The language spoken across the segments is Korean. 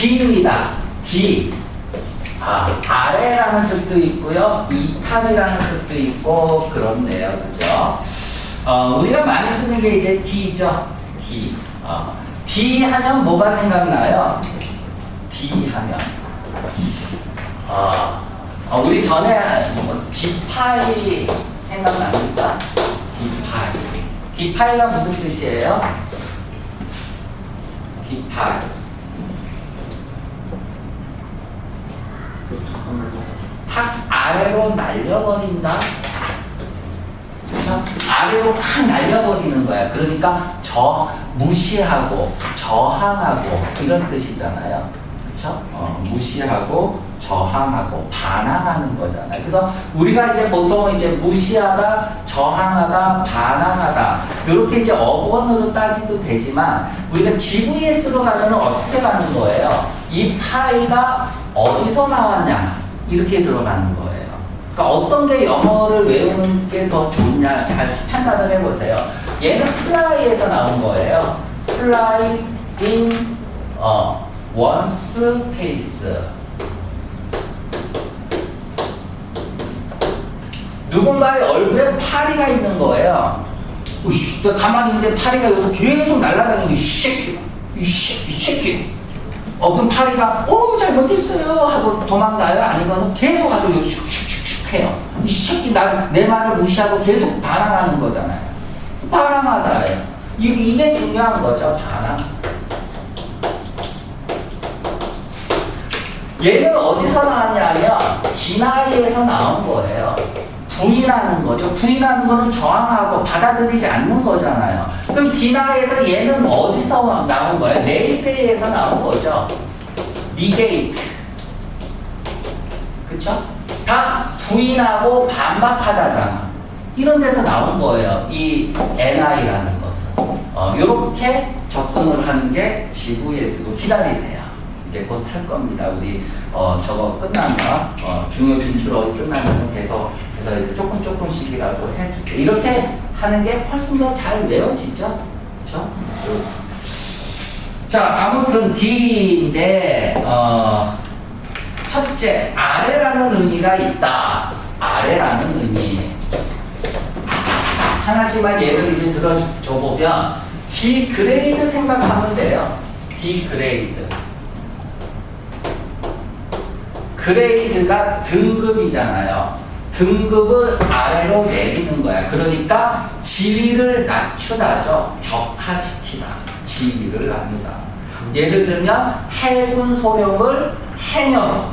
D입니다. D. 아, 아래라는 뜻도 있고요. 이탈이라는 뜻도 있고 그렇네요. 그죠? 어, 우리가 많이 쓰는 게 이제 D죠. D. 어, D 하면 뭐가 생각나요? D 하면. 어, 어, 우리 전에 뭐 디파이 생각납니까? 디파이. 디파이가 무슨 뜻이에요? 디파이. 탁 아래로 날려버린다. 그렇죠? 아래로 확 날려버리는 거야. 그러니까 저 무시하고 저항하고 이런 뜻이잖아요. 그렇죠? 어, 무시하고 저항하고 반항하는 거잖아요. 그래서 우리가 이제 보통 이제 무시하다, 저항하다, 반항하다 이렇게 이제 어원으로 따지도 되지만 우리가 GVS로 가면 어떻게 가는 거예요? 이 파이가 어디서 나왔냐 이렇게 들어가는 거예요. 그러니까 어떤 게 영어를 외우는 게 더 좋냐 잘 판단을 해보세요. 얘는 플라이에서 나온 거예요. 플라이 in 어, one space. 누군가의 얼굴에 파리가 있는 거예요. 내가 가만히 있는데 파리가 여기서 계속 날아다니고 이 새끼, 이 새끼, 이 새끼. 어 그럼 파리가 오 잘못했어요 하고 도망가요? 아니면 계속 가서 슉슉슉슉 해요. 이 새끼 나 내 말을 무시하고 계속 반항하는 거잖아요. 반항하다예요. 이- 이게 중요한 거죠 반항. 얘는 어디서 나왔냐면 기나이에서 나온 거예요. 부인하는 거죠. 부인하는 거는 저항하고 받아들이지 않는 거잖아요. 그럼 디나에서 얘는 어디서 나온 거예요? 네이세이에서 나온 거죠. 니게이트. 그쵸? 다 부인하고 반박하다잖아. 이런 데서 나온 거예요. 이 NI라는 것은. 어, 요렇게 접근을 하는 게 GVS고 기다리세요. 이제 곧 할 겁니다. 우리 어, 저거 끝나면 어, 중요 진출어이 끝나면 계속 그래서 조금 조금씩이라도 해줄게. 이렇게 하는 게 훨씬 더 잘 외워지죠. 그렇죠? 자, 아무튼 D인데 어, 첫째 아래라는 의미가 있다. 아래라는 의미. 하나씩만 예를 이제 들어줘 보면 D 그레이드 생각하면 돼요. D 그레이드. 그레이드가 등급이잖아요. 등급을 아래로 내리는 거야. 그러니까 지위를 낮추다죠. 격하시키다. 지위를 낮추다. 예를 들면 해군 소령을 해녀로.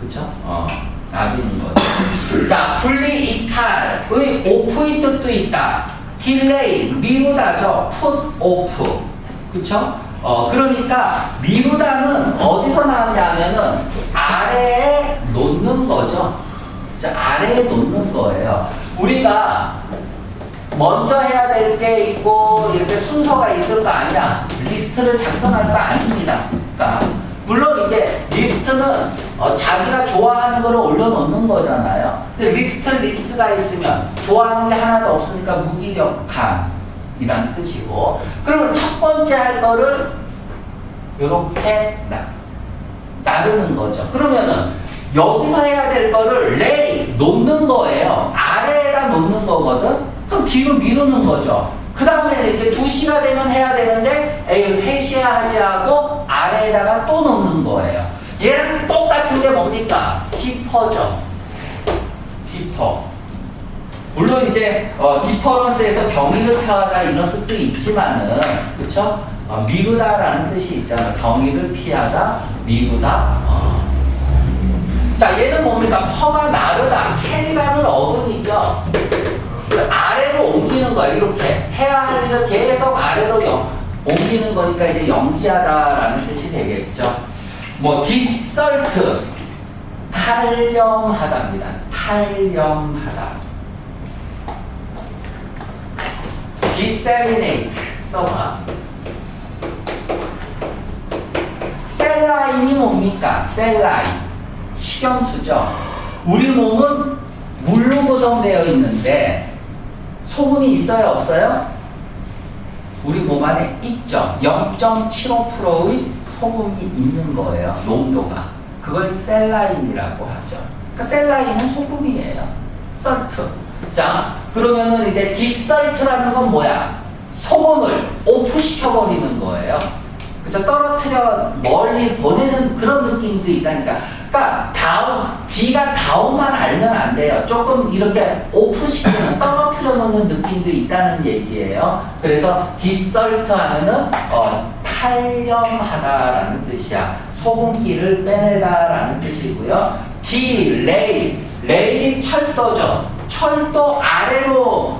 그쵸? 어, 낮추는 거죠. 자, 분리 이탈의 오프의 뜻도 있다. 딜레이, 미루다죠. 풋 오프. 그쵸? 어, 그러니까 미루다는 어디서 나왔냐면은 아래에 놓는 거죠. 자, 아래에 놓는 거예요. 우리가 먼저 해야 될 게 있고 이렇게 순서가 있을 거 아니야. 리스트를 작성할 거 아닙니다. 그러니까 물론 이제 리스트는 어, 자기가 좋아하는 거를 올려놓는 거잖아요. 근데 리스트 리스트가 있으면 좋아하는 게 하나도 없으니까 무기력한 이란 뜻이고 그러면 첫 번째 할 거를 이렇게 나르는 거죠. 그러면은 여기서 해야 될 거를 레이 놓는 거예요. 아래에다 놓는 거거든. 그럼 뒤로 미루는 거죠. 그 다음에 이제 2시가 되면 해야 되는데 에이 3시에 하지 하고 아래에다가 또 놓는 거예요. 얘랑 똑같은 게 뭡니까? 디퍼죠. 디퍼. 물론 이제 어, 디퍼런스에서 경의를 표하다 이런 뜻도 있지만은 그쵸? 어, 미루다라는 뜻이 있잖아. 경의를 피하다, 미루다. 어. 자, 얘는 뭡니까? 퍼가 나르다. 캐리라는 어근이죠. 그 아래로 옮기는 거야. 이렇게 해야 할 일을 계속 아래로 연- 옮기는 거니까 이제 연기하다라는 뜻이 되겠죠. 뭐 디설트 탈염하다입니다. 탈염하다. disseminate 써봐. 셀라인이 뭡니까? 셀라인. 식염수죠. 우리 몸은 물로 구성되어 있는데 소금이 있어요? 없어요? 우리 몸 안에 있죠. 0.75%의 소금이 있는 거예요. 농도가. 그걸 셀라인이라고 하죠. 그러니까 셀라인은 소금이에요. 썰트. 자, 그러면은 이제 디설트라는 건 뭐야? 소금을 오프시켜버리는 거예요. 그죠? 떨어뜨려 멀리 보내는 그런 느낌도 있다니까. 그러니까 다운, D가 다운만 알면 안 돼요. 조금 이렇게 오프시키는, 떨어뜨려 놓는 느낌도 있다는 얘기예요. 그래서 디설트 하면은, 어, 탈염하다라는 뜻이야. 소금기를 빼내다라는 뜻이고요. D, 레일. 레일이 철도죠. 철도 아래로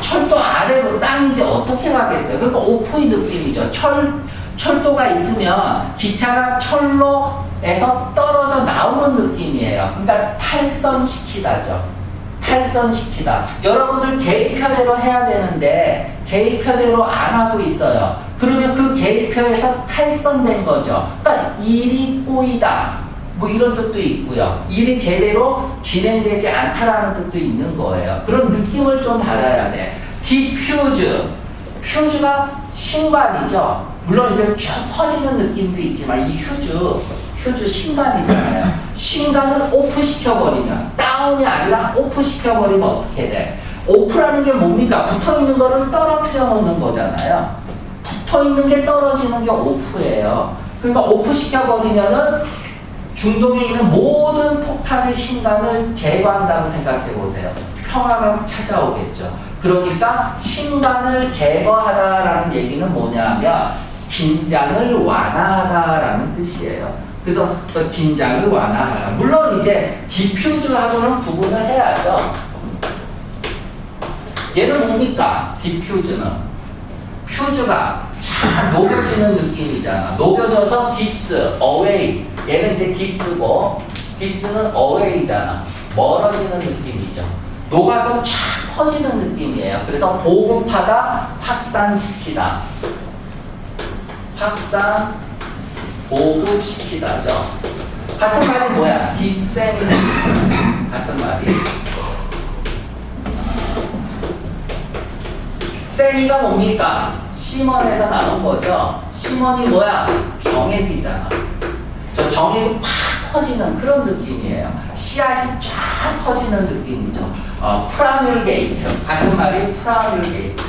철도 아래로 땅인데 어떻게 가겠어요? 그러니까 오프의 느낌이죠. 철, 철도가 있으면 기차가 철로 에서 떨어져 나오는 느낌이에요. 그러니까 탈선시키다죠. 탈선시키다. 여러분들 계획표대로 해야 되는데 계획표대로 안 하고 있어요. 그러면 그 계획표에서 탈선된 거죠. 그러니까 일이 꼬이다. 뭐 이런 뜻도 있고요. 일이 제대로 진행되지 않다라는 뜻도 있는 거예요. 그런 느낌을 좀 받아야 돼. 디퓨즈. 퓨즈가 신관이죠. 물론 이제 쭉 퍼지는 느낌도 있지만 이 휴즈, 휴즈 신관이잖아요. 신관을 오프 시켜버리면, 다운이 아니라 오프 시켜버리면 어떻게 돼? 오프라는 게 뭡니까? 붙어 있는 거를 떨어뜨려 놓는 거잖아요. 붙어 있는 게 떨어지는 게 오프예요. 그러니까 오프 시켜버리면은 중동에 있는 모든 폭탄의 신간을 제거한다고 생각해 보세요. 평화가 찾아오겠죠. 그러니까 신간을 제거하다라는 얘기는 뭐냐면 긴장을 완화하다라는 뜻이에요. 그래서 그 긴장을 완화하다. 물론 이제 디퓨즈하고는 구분을 해야죠. 얘는 뭡니까? 디퓨즈는 퓨즈가 잘 녹여지는 느낌이잖아. 녹여져서 디스, 어웨이. 얘는 이제 디스고, 디스는 어웨이잖아. 멀어지는 느낌이죠. 녹아서 쫙 퍼지는 느낌이에요. 그래서 보급하다, 확산시키다. 확산, 보급시키다죠. 같은 말이 뭐야? 디세미네이트. 같은 말이. 세미가 뭡니까? 심원에서 나온 거죠. 심원이 뭐야? 정액이잖아. 저 정액이 팍 퍼지는 그런 느낌이에요. 씨앗이 쫙 퍼지는 느낌이죠. 어, 프라뮬게이트. 같은 말이 프라뮬게이트.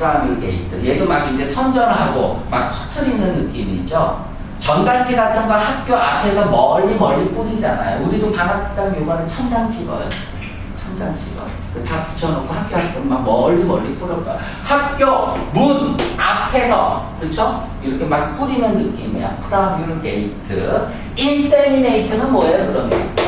프라뮬게이트. 얘도 막 이제 선전하고 막 퍼뜨리는 느낌이죠. 전단지 같은 거 학교 앞에서 멀리 멀리 뿌리잖아요. 우리도 방학 때 요번에 천장 찍어요. 천장 찍어. 다 붙여놓고 학교 앞에 막 멀리 멀리 거야. 학교 문 앞에서 그렇죠? 이렇게 막 뿌리는 느낌이야. 프라뮬게이트. 인세미네이트는 뭐예요, 그러면?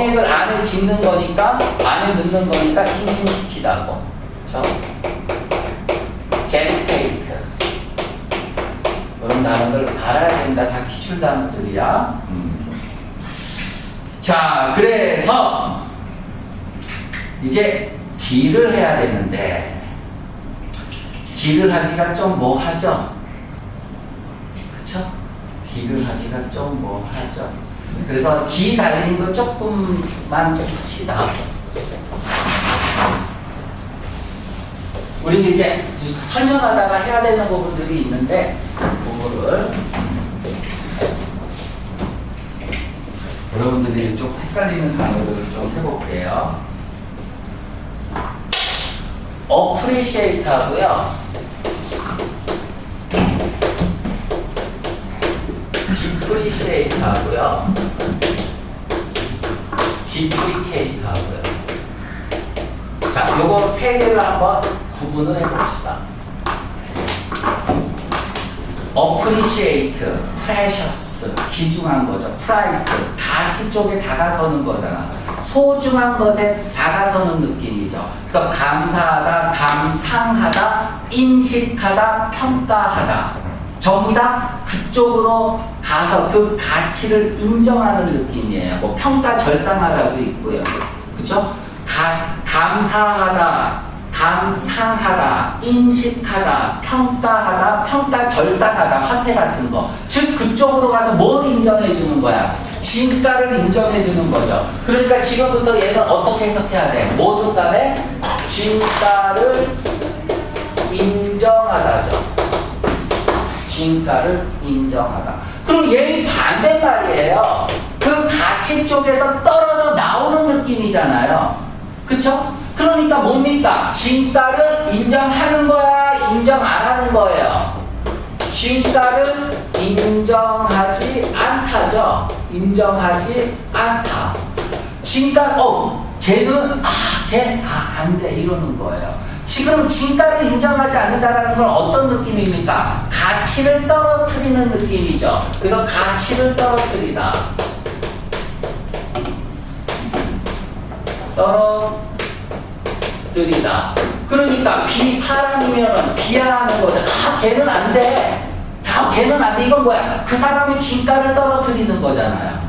정액을 안에 짓는 거니까 안에 넣는 거니까 임신시키다고. 그렇죠? 제스테이트 이런 단어들 알아야 된다. 다 기출 단어들이야. 음. 자, 그래서 이제 딜을 해야 되는데 딜을 하기가 좀 뭐하죠? 그쵸? 딜을 하기가 좀 뭐하죠? 그래서 디 달린 거 조금만 좀 합시다. 우리 이제 설명하다가 해야 되는 부분들이 있는데 그거를 여러분들이 좀 헷갈리는 단어들을 좀 해볼게요. appreciate 하고요. depreciate 하고요. Deprecate 하고요. 자, 요거 세 개를 한번 구분을 해봅시다. appreciate, precious, 귀중한 거죠. price, 가치 쪽에 다가서는 거잖아. 소중한 것에 다가서는 느낌이죠. 그래서 감사하다, 감상하다, 인식하다, 평가하다. 전부 다 그쪽으로 가서 그 가치를 인정하는 느낌이에요. 뭐 평가 절상하다도 있고요. 그죠? 가, 감사하다, 감상하다, 인식하다, 평가하다, 평가 절상하다, 화폐 같은 거. 즉, 그쪽으로 가서 뭘 인정해 주는 거야? 진가를 인정해 주는 거죠. 그러니까 지금부터 얘는 어떻게 해석해야 돼? 모든 값에 진가를 인정하다죠. 진가를 인정하다. 그럼 얘의 반대말이에요. 그 가치 쪽에서 떨어져 나오는 느낌이잖아요. 그쵸? 그러니까 뭡니까? 진가를 인정하는 거야? 인정 안 하는 거예요? 진가를 인정하지 않다죠. 인정하지 않다. 진가, 어, 쟤는, 아, 걔, 아, 안 돼. 이러는 거예요. 지금 진가를 인정하지 않는다는 건 어떤 느낌입니까? 가치를 떨어뜨리는 느낌이죠. 그래서 가치를 떨어뜨리다. 떨어뜨리다. 그러니까 비사람이면은 비하하는 거죠. 아, 걔는 안 돼. 다 걔는 안 돼. 이건 뭐야? 그 사람의 진가를 떨어뜨리는 거잖아요.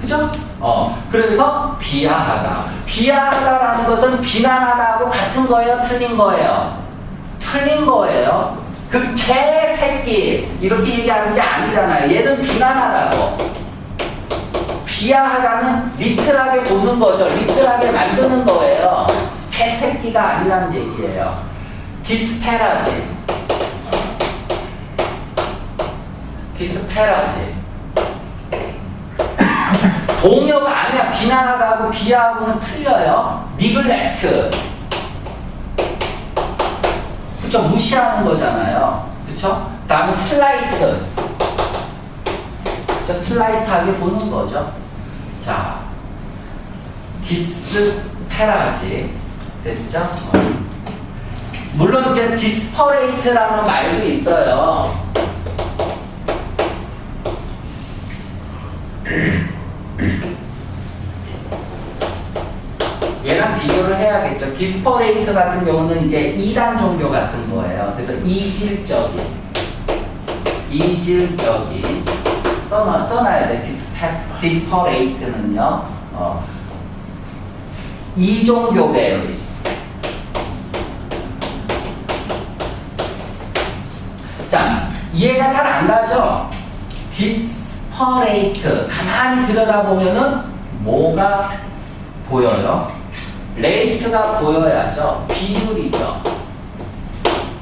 그죠? 어, 그래서 비하하다. 비하하다라는 것은 비난하다하고 같은 거예요? 틀린 거예요? 틀린 거예요. 그 개새끼 이렇게 얘기하는 게 아니잖아요. 얘는 비난하다고. 비하하다는 리틀하게 보는 거죠. 리틀하게 만드는 거예요. 개새끼가 아니라는 얘기예요. 디스페라지. 디스페라지. 동요가 아니야. 비난하다고 비하하고는 틀려요. 니글렉트. 그쵸? 무시하는 거잖아요. 그쵸? 다음에 슬라이트. 그쵸? 슬라이트하게 보는 거죠. 자, 디스페라지. 됐죠? 어. 물론 이제 디스퍼레이트라는 말도 있어요. 얘랑 비교를 해야겠죠. 디스퍼레이트 같은 경우는 이제 이단 종교 같은 거예요. 그래서 이질적인, 이질적인 써놔, 써놔야 돼. 디스페, 디스퍼레이트는요. 어, 이종교배의 자, 이해가 잘 안 가죠? 디스 퍼레이트 가만히 들여다보면은 뭐가 보여요? 레이트가 보여야죠. 비율이죠.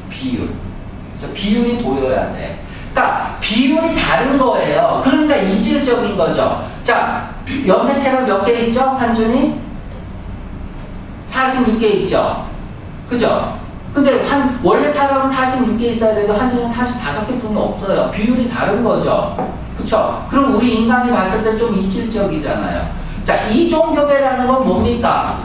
비율. 그죠? 비율이 보여야 돼. 그러니까 비율이 다른 거예요. 그러니까 이질적인 거죠. 자, 염색체가 몇 개 있죠? 한준이? 46개 있죠? 그죠? 근데 한, 원래 사람은 46개 있어야 되는데 한준은 45개 뿐이 없어요. 비율이 다른 거죠. 그쵸? 그럼 우리 인간이 봤을 때 좀 이질적이잖아요. 자, 이종교배라는 건 뭡니까?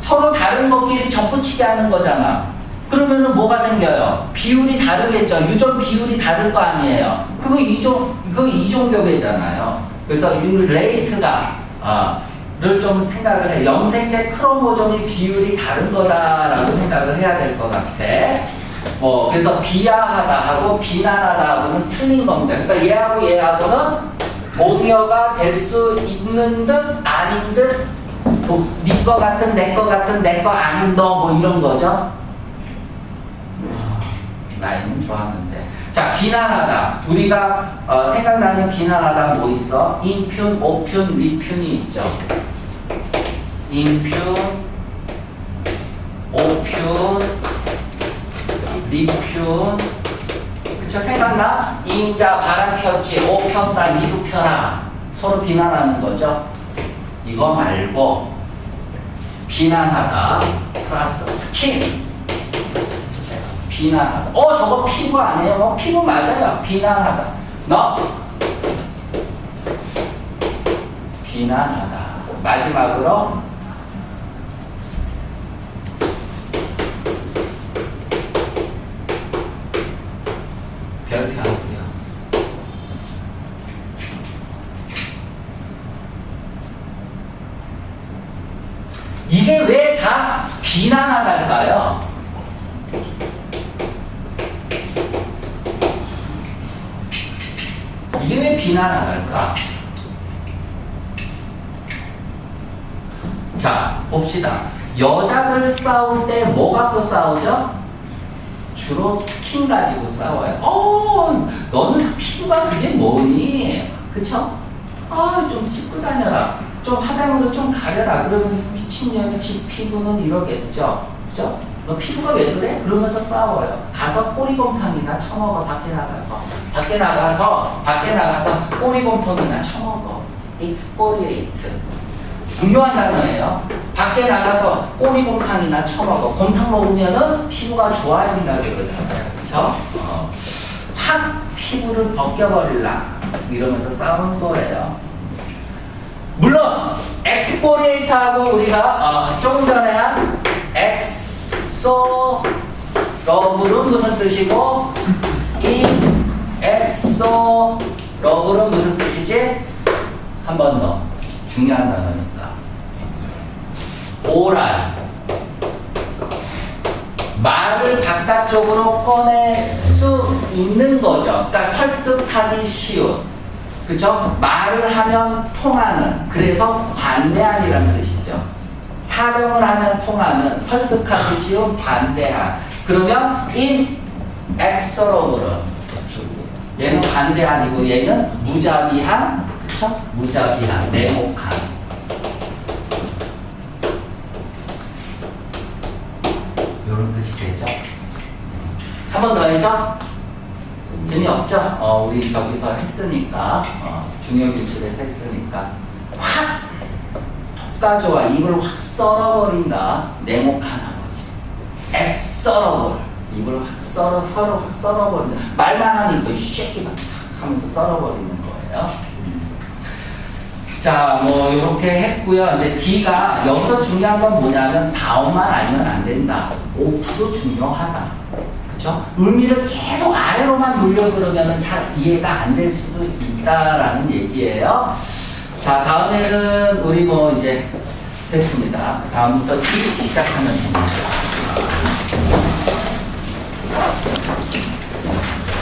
서로 다른 것끼리 접붙이게 하는 거잖아. 그러면은 뭐가 생겨요? 비율이 다르겠죠. 유전 비율이 다를 거 아니에요. 그거 이종, 그거 이종교배잖아요. 그래서 이 레이트가, 어, 를좀 생각을 해. 염색체 크로모종의 비율이 다른 거다라고 생각을 해야 될 것 같아. 뭐, 그래서 비하하다 하고 비난하다 하고는 틀린 겁니다. 그러니까 얘하고 얘하고는 동요가 될 수 있는 듯 아닌 듯 니거 같은 내거 같은 내거 아닌 너 뭐 이런 거죠. 라인은 좋았는데. 자, 비난하다. 우리가 어, 생각나는 비난하다 뭐 있어? 인푀, 오푀, 리푀이 있죠. 인푀, 오푀, 리푀. 그쵸? 생각나? 인자 바람 폈지, 오 폈다, 니도 펴라. 서로 비난하는 거죠. 이거 말고 비난하다 플러스 스킨. 비난하다. 어, 저거 피부 아니에요? 어, 피부 맞아요. 비난하다. 너 비난하다. 마지막으로 별표하고요. 이게 왜 다 비난하달까요? 이게 왜 비난하달까? 자, 봅시다. 여자들 싸울 때 뭐 갖고 싸우죠? 주로 스킨 가지고 싸워요. 어, 너는 피부가 그게 뭐니? 그쵸? 아, 좀 씻고 다녀라. 좀 화장으로 좀 가려라. 그러면 미친년이 지 피부는 이러겠죠. 그죠? 너 피부가 왜 그래? 그러면서 싸워요. 가서 꼬리곰탕이나 처먹어, 밖에 나가서. 밖에 나가서, 밖에 나가서 꼬리곰탕이나 처먹어. exfoliate. 중요한 단어예요. 밖에 나가서 꼬리곰탕이나 처먹어. 곰탕 먹으면은 피부가 좋아진다 그러잖아요. 그쵸? 어. 확 피부를 벗겨버릴라. 이러면서 싸우는 거예요. 물론, 엑스포리에이터하고 우리가 어, 조금 전에 한 엑소 러브는 무슨 뜻이고, 이 엑소 러브는 무슨 뜻이지? 한 번 더. 중요한 단어니까. 오랄. 말을 바깥쪽으로 꺼낼 수 있는 거죠. 그러니까 설득하기 쉬운. 그죠? 말을 하면 통하는. 그래서 관대한이라는 뜻이죠. 사정을 하면 통하는, 설득하기 쉬운 반대한. 그러면 in exorable은 얘는 반대한이고 얘는 무자비한, 그쵸? 무자비한, 냉혹한. 이런 뜻이 되죠. 한 번 더 해죠. 재미없죠? 어, 우리 저기서 했으니까, 어, 중요 기출에서 했으니까, 확! 턱가져와 입을 확 썰어버린다. 냉혹한 아버지. 엑썰어버려. 입을 확 썰어, 혀를 확 썰어버린다. 말만 하니까 쉐끼만 탁 하면서 썰어버리는 거예요. 자, 뭐, 이렇게 했고요. 이제 D가 여기서 중요한 건 뭐냐면, 다음만 알면 안 된다. 오프도 중요하다. 그쵸? 의미를 계속 아래로만 눌려 그러면은 잘 이해가 안 될 수도 있다라는 얘기예요. 자, 다음에는 우리 뭐 이제 됐습니다. 다음부터 D 시작하면 됩니다.